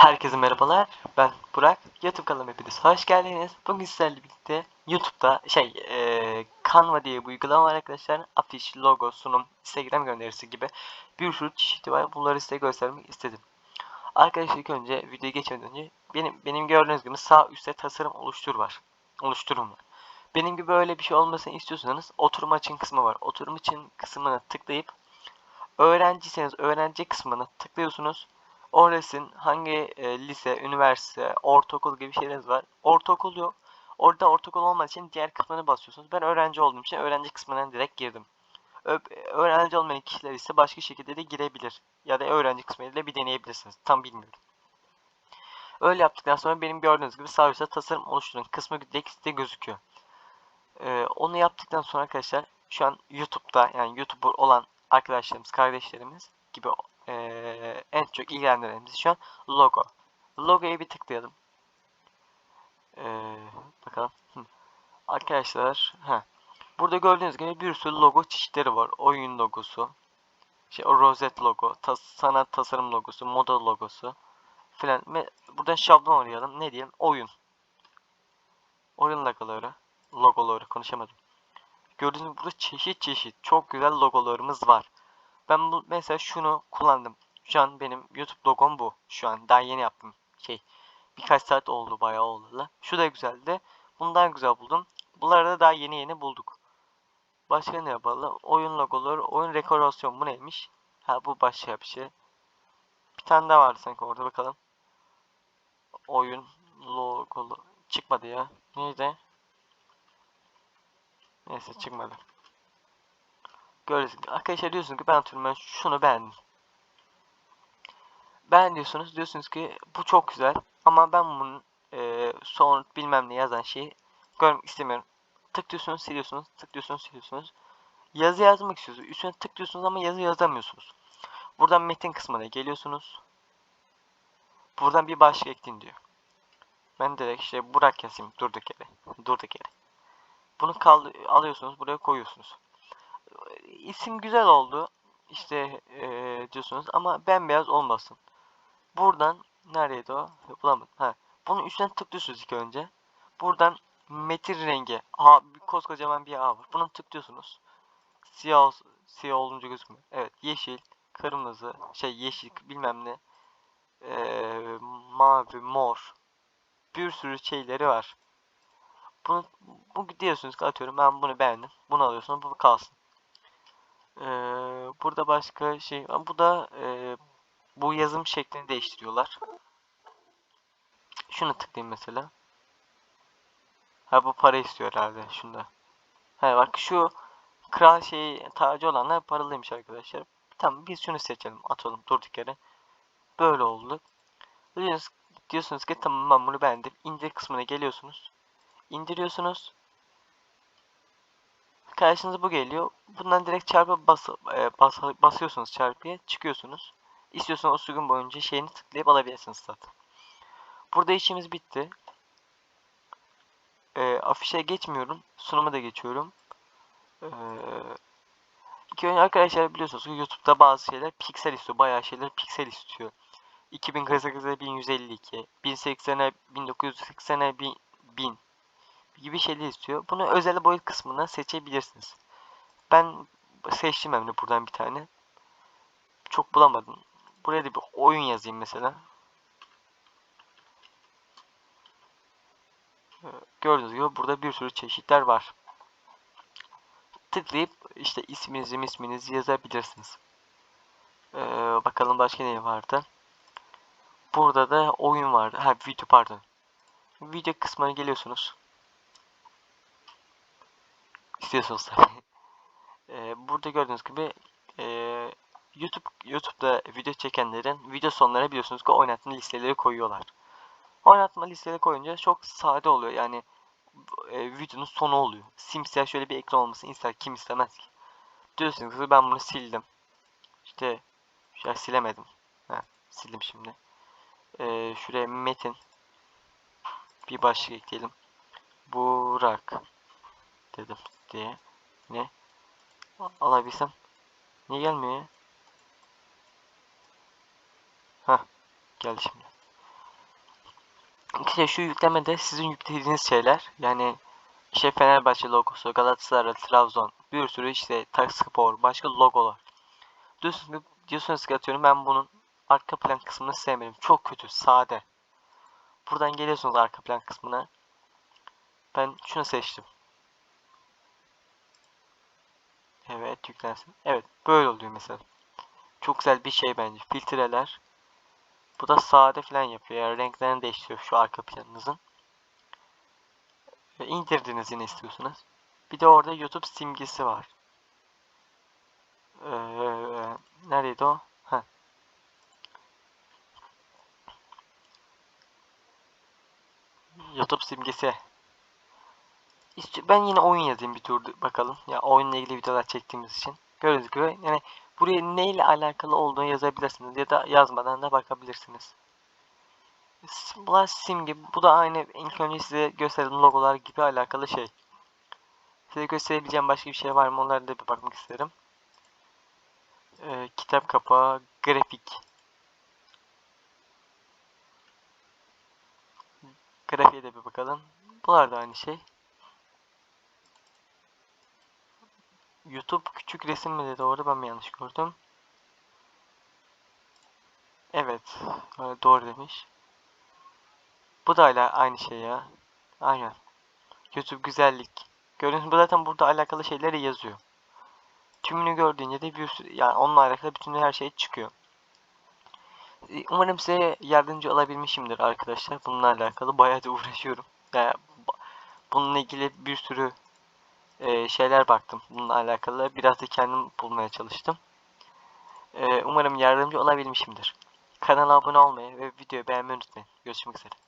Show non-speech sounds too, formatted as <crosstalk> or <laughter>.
Herkese merhabalar. Ben Burak. YouTube kanalıma hepiniz hoş geldiniz. Bugün sizlerle birlikte YouTube'da şey e, Canva diye bir uygulama var arkadaşlar. Afiş, logo, sunum, Instagram gönderisi gibi bir sürü çeşidi var. Bunları size göstermek istedim. Arkadaşlar ilk önce videoya geçmeden önce benim benim gördüğünüz gibi sağ üstte tasarım oluştur var. Oluşturum var. Benim gibi böyle bir şey olmasını istiyorsanız oturum açın kısmı var. Oturum için kısmına tıklayıp öğrenciyseniz öğrenci kısmına tıklıyorsunuz. Orasın hangi e, lise, üniversite, ortaokul gibi şeyleriniz var. Ortaokul yok. Orada ortaokul olmadığı için diğer kısmına basıyorsunuz. Ben öğrenci olduğum için öğrenci kısmından direkt girdim. Ö öğrenci olmayan kişiler ise başka şekilde de girebilir. Ya da öğrenci kısmıyla bir deneyebilirsiniz. Tam bilmiyorum. Öyle yaptıktan sonra benim gördüğünüz gibi sağ üstte tasarım oluşturun kısmı size gözüküyor. Ee, onu yaptıktan sonra arkadaşlar şu an YouTube'da yani YouTuber olan arkadaşlarımız, kardeşlerimiz gibi ee, en çok ilgilendirenimiz şu an logo. Logoya bir tıklayalım. Ee, bakalım. Arkadaşlar, ha. Burada gördüğünüz gibi bir sürü logo çeşitleri var. Oyun logosu, şey o rozet logo, tas sanat tasarım logosu, moda logosu filan. Buradan şablon arayalım. Ne diyelim? Oyun. Oyun logoları, logoları konuşamadım. Gördüğünüz gibi burada çeşit çeşit çok güzel logolarımız var. Ben bu mesela şunu kullandım. Şu an benim YouTube logom bu. Şu an daha yeni yaptım. Şey birkaç saat oldu bayağı da. Şu da güzeldi. Bundan güzel buldum. Bunları da daha yeni yeni bulduk. Başka ne yapalım? Oyun logoları, oyun dekorasyon bu neymiş? Ha bu başka bir şey. Bir tane daha vardı sanki orada bakalım. Oyun logo çıkmadı ya. Neydi? Neyse çıkmadı. Gördüğünüz arkadaşlar diyorsunuz ki ben ben şunu beğendim. Ben diyorsunuz diyorsunuz ki bu çok güzel ama ben bunun e, son bilmem ne yazan şeyi görmek istemiyorum. Tıklıyorsunuz siliyorsunuz tıklıyorsunuz siliyorsunuz. Yazı yazmak istiyorsunuz. Üstüne tıklıyorsunuz ama yazı yazamıyorsunuz. Buradan metin kısmına geliyorsunuz. Buradan bir başlık ekleyin diyor. Ben direkt işte Burak yazayım durduk yere. Durduk yere. Bunu kal alıyorsunuz buraya koyuyorsunuz isim güzel oldu. İşte ee, diyorsunuz ama bembeyaz olmasın. Buradan neredeydi o? Bulamadım. Ha. Bunun üstüne tıklıyorsunuz ilk önce. Buradan metin rengi. A, koskocaman bir A var. Bunu tıklıyorsunuz. Siyah, siyah olunca gözükmüyor. Evet yeşil, kırmızı, şey yeşil bilmem ne. Ee, mavi, mor. Bir sürü şeyleri var. Bunu bu diyorsunuz ki atıyorum ben bunu beğendim. Bunu alıyorsunuz bu kalsın. Ee, burada başka şey bu da e, bu yazım şeklini değiştiriyorlar. Şunu tıklayayım mesela. Ha bu para istiyor herhalde şunda. Ha bak şu kral şey tacı olanlar paralıymış arkadaşlar. Tamam biz şunu seçelim atalım durduk yere. Böyle oldu. Diyorsunuz, diyorsunuz ki tamam ben bunu beğendim. İndir kısmına geliyorsunuz. İndiriyorsunuz karşınıza bu geliyor. Bundan direkt çarpı bas, e, bas, basıyorsunuz çarpıya çıkıyorsunuz. İstiyorsanız o sürgün boyunca şeyini tıklayıp alabilirsiniz zaten. Burada işimiz bitti. E, afişe geçmiyorum. Sunuma da geçiyorum. E, ilk önce arkadaşlar biliyorsunuz ki YouTube'da bazı şeyler piksel istiyor. Bayağı şeyler piksel istiyor. 2048'e 1152, 1080'e 1980'e 1000 gibi şeyler istiyor. Bunu özel boyut kısmına seçebilirsiniz. Ben seçtim hem de buradan bir tane. Çok bulamadım. Buraya da bir oyun yazayım mesela. Gördüğünüz gibi burada bir sürü çeşitler var. Tıklayıp işte isminizi isminizi yazabilirsiniz. Ee, bakalım başka ne vardı. Burada da oyun vardı. Ha video pardon. Video kısmına geliyorsunuz istiyorsanız tabii. <laughs> Ee, burada gördüğünüz gibi YouTube YouTube'da video çekenlerin video sonlarına biliyorsunuz ki oynatma listeleri koyuyorlar. Oynatma listeleri koyunca çok sade oluyor. Yani e, videonun sonu oluyor. Simsiyah şöyle bir ekran olmasını ister kim istemez ki. Diyorsunuz ki ben bunu sildim. İşte şöyle silemedim. Ha, sildim şimdi. Ee, şuraya metin bir başlık ekleyelim. Burak dedim diye ne alabilsem niye gelmiyor ya? Hah geldi şimdi. İşte şu yüklemede sizin yüklediğiniz şeyler yani işte Fenerbahçe logosu, Galatasaray, Trabzon, bir sürü işte Takspor, başka logolar. Diyorsunuz ki, diyorsunuz ki atıyorum ben bunun arka plan kısmını sevmedim. Çok kötü, sade. Buradan geliyorsunuz arka plan kısmına. Ben şunu seçtim. Evet yüklensin. Evet böyle oluyor mesela. Çok güzel bir şey bence. Filtreler. Bu da sade falan yapıyor. Yani renklerini değiştiriyor şu arka planınızın. Ve indirdiniz yine istiyorsunuz. Bir de orada YouTube simgesi var. Ee, neredeydi o? Heh. YouTube simgesi. İşte ben yine oyun yazayım bir tur bakalım. Ya oyunla ilgili videolar çektiğimiz için. Gördüğünüz gibi yani buraya neyle alakalı olduğunu yazabilirsiniz ya da yazmadan da bakabilirsiniz. Bunlar simge. Bu da aynı ilk önce size gösterdiğim logolar gibi alakalı şey. Size gösterebileceğim başka bir şey var mı? Onlara da bir bakmak isterim. Ee, kitap kapağı, grafik. Grafiğe de bir bakalım. Bunlar da aynı şey. YouTube küçük resim mi dedi orada ben mi yanlış gördüm? Evet. Doğru demiş. Bu da hala aynı şey ya. Aynen. YouTube güzellik. Gördüğünüz gibi zaten burada alakalı şeyleri yazıyor. Tümünü gördüğünde de bir sürü, yani onunla alakalı bütün her şey çıkıyor. E, umarım size yardımcı olabilmişimdir arkadaşlar. Bununla alakalı bayağı da <laughs> uğraşıyorum. Yani bununla ilgili bir sürü e, şeyler baktım. Bununla alakalı biraz da kendim bulmaya çalıştım. E, umarım yardımcı olabilmişimdir. Kanala abone olmayı ve videoyu beğenmeyi unutmayın. Görüşmek üzere.